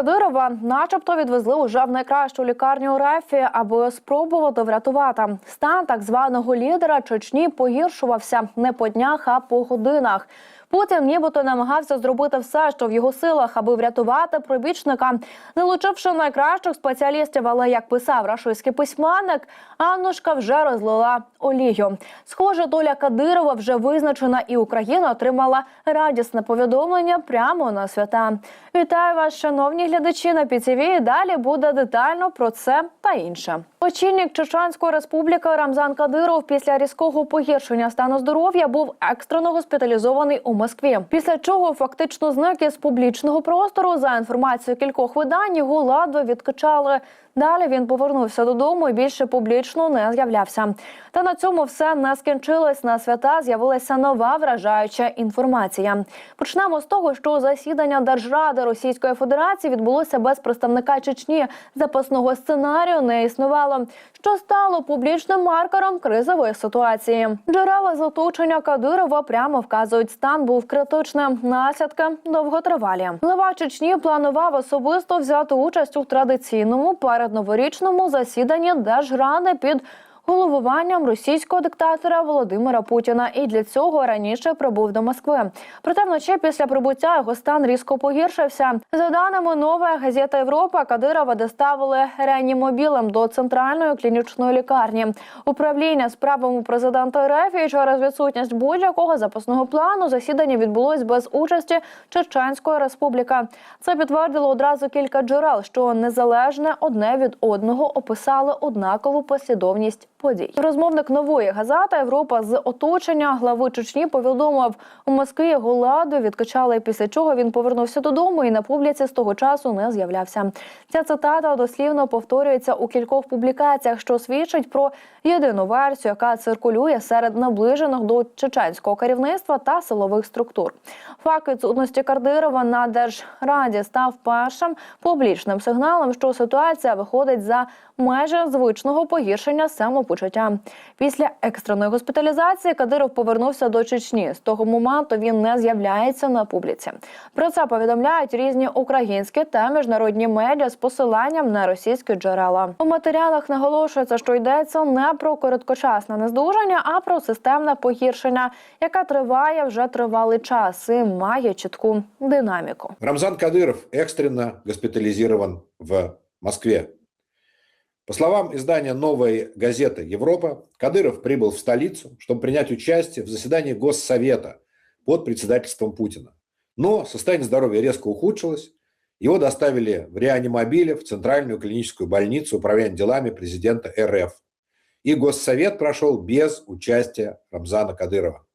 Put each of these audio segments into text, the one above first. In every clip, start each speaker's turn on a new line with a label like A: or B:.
A: Кадирова, начебто, відвезли уже в найкращу лікарню Рефі, аби спробувати врятувати. Стан так званого лідера Чечні погіршувався не по днях, а по годинах. Путін нібито намагався зробити все, що в його силах, аби врятувати пробічника, залучивши найкращих спеціалістів. Але як писав рашистський письменник, Аннушка вже розлила олію. Схоже, доля Кадирова вже визначена, і Україна отримала радісне повідомлення прямо на свята. Вітаю вас, шановні глядачі на ПІТІВІ. Далі буде детально про це та інше. Очільник Чеченської республіки Рамзан Кадиров після різкого погіршення стану здоров'я був екстрено госпіталізований у Москві. Після чого фактично знаки з публічного простору за інформацією кількох видань його ладва відкачали. Далі він повернувся додому і більше публічно не з'являвся. Та на цьому все не скінчилось. На свята з'явилася нова вражаюча інформація. Почнемо з того, що засідання Держради Російської Федерації відбулося без представника Чечні. Запасного сценарію не існувало, що стало публічним маркером кризової ситуації. Джерела з оточення Кадирова прямо вказують, стан був критичним. Наслідки довготривалі. Глава Чечні планував особисто взяти участь у традиційному передноворічному засіданні Держради під головуванням російського диктатора Володимира Путіна і для цього раніше прибув до Москви. Проте вночі після прибуття його стан різко погіршився. За даними нова газета Європа, Кадирова доставили реанімобілем до центральної клінічної лікарні. Управління справами президента РФ через відсутність будь-якого запасного плану засідання відбулось без участі Чеченської республіки. Це підтвердило одразу кілька джерел, що незалежне одне від одного описали однакову послідовність подій. Розмовник нової газети Європа з оточення глави Чечні повідомив у Москві його ладу відкачали. Після чого він повернувся додому і на публіці з того часу не з'являвся. Ця цитата дослівно повторюється у кількох публікаціях, що свідчить про єдину версію, яка циркулює серед наближених до чеченського керівництва та силових структур. Факт відсутності Кардирова на держраді став першим публічним сигналом, що ситуація виходить за межі звичного погіршення самопочуття. Після екстреної госпіталізації Кадиров повернувся до Чечні. З того моменту він не з'являється на публіці. Про це повідомляють різні українські та міжнародні медіа з посиланням на російські джерела. У матеріалах наголошується, що йдеться не про короткочасне нездужання, а про системне погіршення, яке триває вже тривалий час і має чітку динаміку.
B: Рамзан Кадыров экстренно госпитализирован в Москве. По словам издания «Новой газеты Европа», Кадыров прибыл в столицу, чтобы принять участие в заседании Госсовета под председательством Путина. Но состояние здоровья резко ухудшилось, его доставили в реанимобиле в Центральную клиническую больницу управления делами президента РФ. И Госсовет прошел без участия Рамзана Кадырова.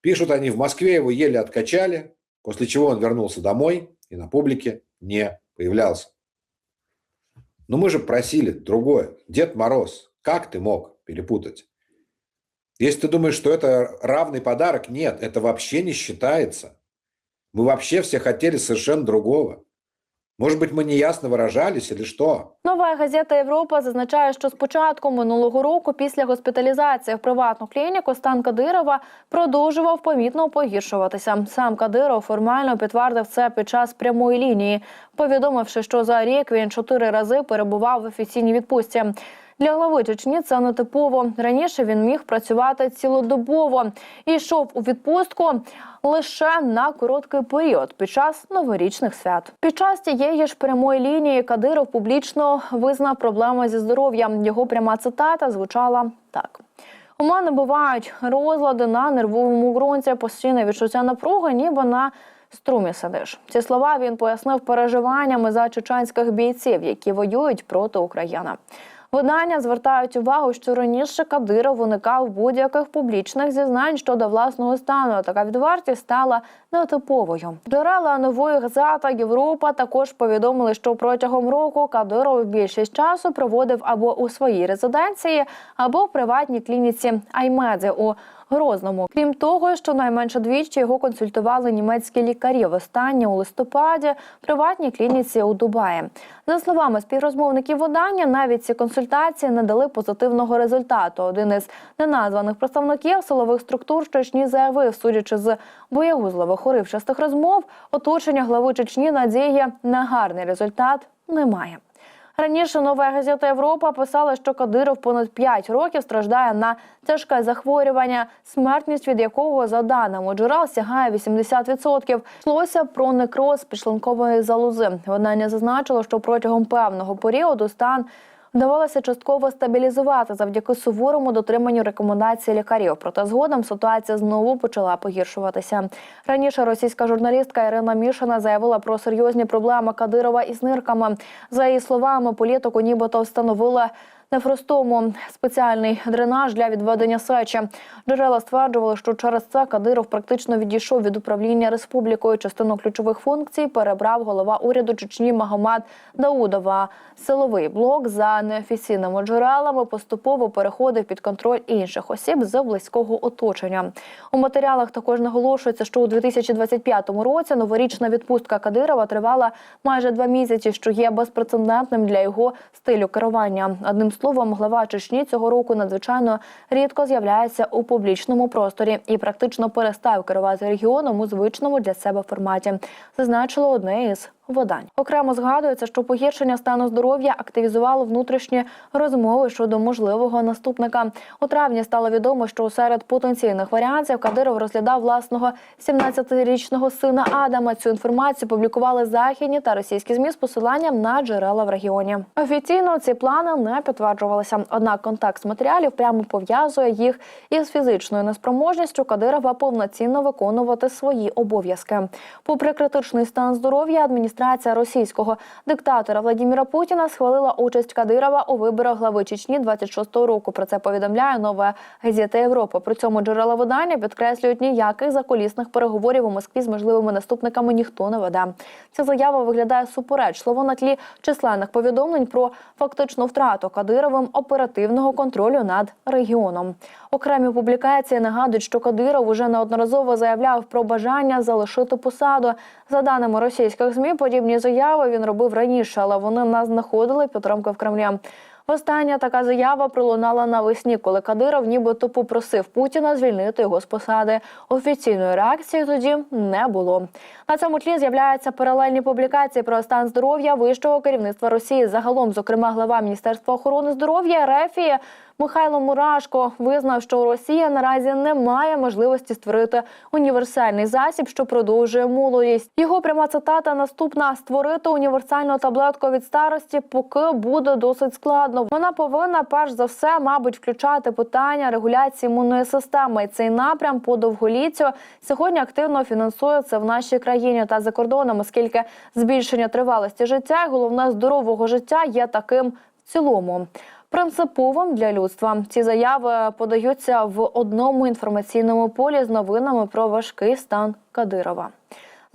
B: Пишут они, в Москве его еле откачали, после чего он вернулся домой и на публике не появлялся. Но мы же просили другое. Дед Мороз, как ты мог перепутать? Если ты думаешь, что это равный подарок, нет, это вообще не считается. Мы вообще все хотели совершенно другого. Может быть, мы неясно выражались или что?
A: Нова газета Європа зазначає, що з початку минулого року, після госпіталізації в приватну клініку, стан Кадирова продовжував помітно погіршуватися. Сам Кадиров формально підтвердив це під час прямої лінії, повідомивши, що за рік він чотири рази перебував в офіційній відпустці. Для глави Чечні це нетипово. Раніше він міг працювати цілодобово і йшов у відпустку лише на короткий період під час новорічних свят. Під час цієї ж прямої лінії Кадиров публічно визнав проблеми зі здоров'ям. Його пряма цитата звучала так. У мене бувають розлади на нервовому ґрунті, постійне відчуття напруги, ніби на струмі сидиш. Ці слова він пояснив переживаннями за чеченських бійців, які воюють проти України. Видання звертають увагу, що раніше Кадиров уникав будь-яких публічних зізнань щодо власного стану. Така відвартість стала нетиповою. Джерела нової газета Європа також повідомили, що протягом року Кадиров більшість часу проводив або у своїй резиденції, або в приватній клініці Аймеди у Грозному. Крім того, щонайменше двічі його консультували німецькі лікарі. Востаннє у листопаді в приватній клініці у Дубаї. За словами співрозмовників видання, навіть ці консультації не дали позитивного результату. Один із неназваних представників силових структур Чечні заявив, судячи з боягузливих уривчастих розмов, оточення глави Чечні надії на гарний результат немає. Раніше нова газета Європа писала, що Кадиров понад 5 років страждає на тяжке захворювання, смертність від якого, за даними джерел, сягає 80%. Йшлося про некроз підшлункової залози. Видання зазначило, що протягом певного періоду стан вдавалося частково стабілізувати завдяки суворому дотриманню рекомендацій лікарів. Проте згодом ситуація знову почала погіршуватися. Раніше російська журналістка Ірина Мішина заявила про серйозні проблеми Кадирова із нирками. За її словами, політику нібито встановили нефростому спеціальний дренаж для відведення сечі. Джерела стверджували, що через це Кадиров практично відійшов від управління республікою. Частину ключових функцій перебрав голова уряду Чечні Магомед Даудова. Силовий блок за неофіційними джерелами поступово переходив під контроль інших осіб з близького оточення. У матеріалах також наголошується, що у 2025 році новорічна відпустка Кадирова тривала майже два місяці, що є безпрецедентним для його стилю керування. Одним словом, глава Чечні цього року надзвичайно рідко з'являється у публічному просторі і практично перестав керувати регіоном у звичному для себе форматі. Зазначило одне із видань. Окремо згадується, що погіршення стану здоров'я активізувало внутрішні розмови щодо можливого наступника. У травні стало відомо, що серед потенційних варіантів Кадиров розглядав власного 17-річного сина Адама. Цю інформацію публікували західні та російські змі з посиланням на джерела в регіоні. Офіційно ці плани не підтверджувалися. Однак контекст матеріалів прямо пов'язує їх із фізичною неспроможністю Кадирова повноцінно виконувати свої обов'язки. Попри критичний стан здоров'я, адміністрація російського диктатора Владіміра Путіна схвалила участь Кадирова у виборах глави Чечні 26-го року. Про це повідомляє нова газета Європа. При цьому джерела видання підкреслюють ніяких закулісних переговорів у Москві з можливими наступниками ніхто не веде. Ця заява виглядає суперечливо на тлі численних повідомлень про фактичну втрату Кадировим оперативного контролю над регіоном. Окремі публікації нагадують, що Кадиров уже неодноразово заявляв про бажання залишити посаду. За даними російських змі, подібні заяви він робив раніше, але вони не знаходили підтримки в Кремлі. Остання така заява пролунала навесні, коли Кадиров нібито попросив Путіна звільнити його з посади. Офіційної реакції тоді не було. На цьому тлі з'являються паралельні публікації про стан здоров'я вищого керівництва Росії. Загалом, зокрема, глава Міністерства охорони здоров'я Рефії Михайло Мурашко визнав, що Росія наразі не має можливості створити універсальний засіб, що продовжує молодість. Його пряма цитата наступна: створити універсальну таблетку від старості, поки буде досить складно. Вона повинна перш за все, мабуть, включати питання регуляції імунної системи. І цей напрям по довголіттю сьогодні активно фінансується в нашій країні та за кордоном, оскільки збільшення тривалості життя, і головне здорового життя є таким в цілому. Принциповим для людства ці заяви подаються в одному інформаційному полі з новинами про важкий стан Кадирова.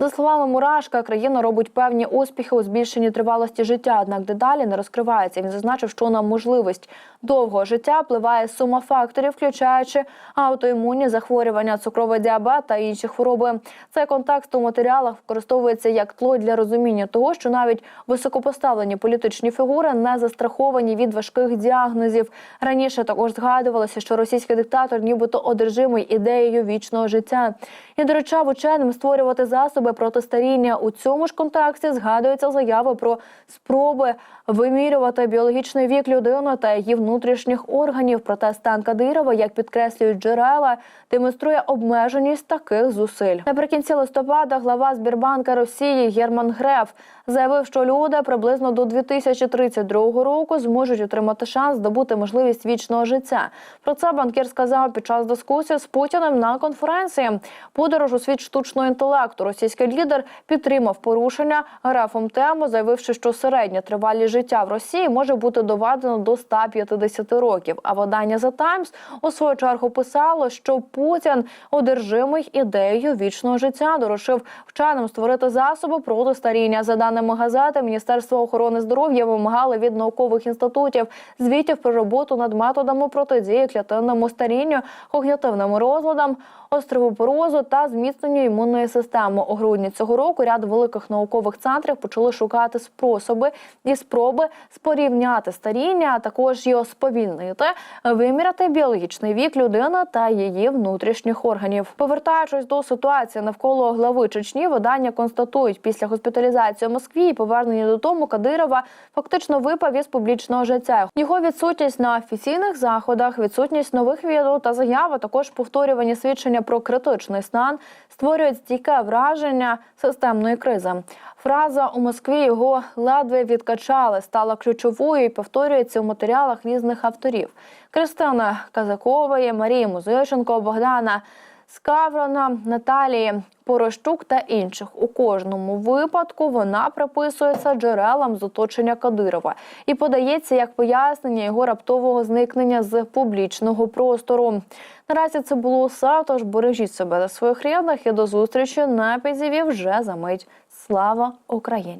A: За словами Мурашка, країна робить певні успіхи у збільшенні тривалості життя, однак дедалі не розкривається. Він зазначив, що на можливість довгого життя впливає сума факторів, включаючи аутоімунні захворювання, цукровий діабет та інші хвороби. Цей контекст у матеріалах використовується як тло для розуміння того, що навіть високопоставлені політичні фігури не застраховані від важких діагнозів. Раніше також згадувалося, що російський диктатор, нібито одержимий ідеєю вічного життя, і доручав ученим створювати засоби проти старіння. У цьому ж контексті згадуються заяви про спроби вимірювати біологічний вік людини та її внутрішніх органів. Проте стан Кадирова, як підкреслюють джерела, демонструє обмеженість таких зусиль. Наприкінці листопада глава Збірбанка Росії Герман Греф заявив, що люди приблизно до 2032 року зможуть отримати шанс здобути можливість вічного життя. Про це банкір сказав під час дискусії з Путіним на конференції. Подорож у світ штучного інтелекту. Російський російський лідер підтримав порушення РФом тему, заявивши, що середня тривалість життя в Росії може бути доведено до 150 років. А видання The Times у свою чергу писало, що Путін одержимий ідеєю вічного життя доручив вченим створити засоби проти старіння. За даними газети, Міністерство охорони здоров'я вимагало від наукових інститутів звітів про роботу над методами протидії клітинному старінню, когнітивним розладам, островопорозу та зміцненню імунної системи. У грудні цього року ряд великих наукових центрів почали шукати способи і спроби спорівняти старіння, а також його сповільнити, виміряти біологічний вік людини та її внутрішніх органів. Повертаючись до ситуації навколо глави Чечні, видання констатують після госпіталізації в Москві і повернення додому Кадирова фактично випав із публічного життя. Його відсутність на офіційних заходах, відсутність нових відео та заяв, також повторювані свідчення про критичний стан створюють стійке враження системної кризи. Фраза у Москві його ледве відкачали, стала ключовою і повторюється у матеріалах різних авторів: Кристини Казакової, Марії Музиченко, Богдана Скаврона, Наталії Порощук та інших. У кожному випадку вона приписується джерелам з оточення Кадирова і подається як пояснення його раптового зникнення з публічного простору. Наразі це було все. Тож бережіть себе та своїх рідних і до зустрічі на підзіві вже за мить. Слава Україні!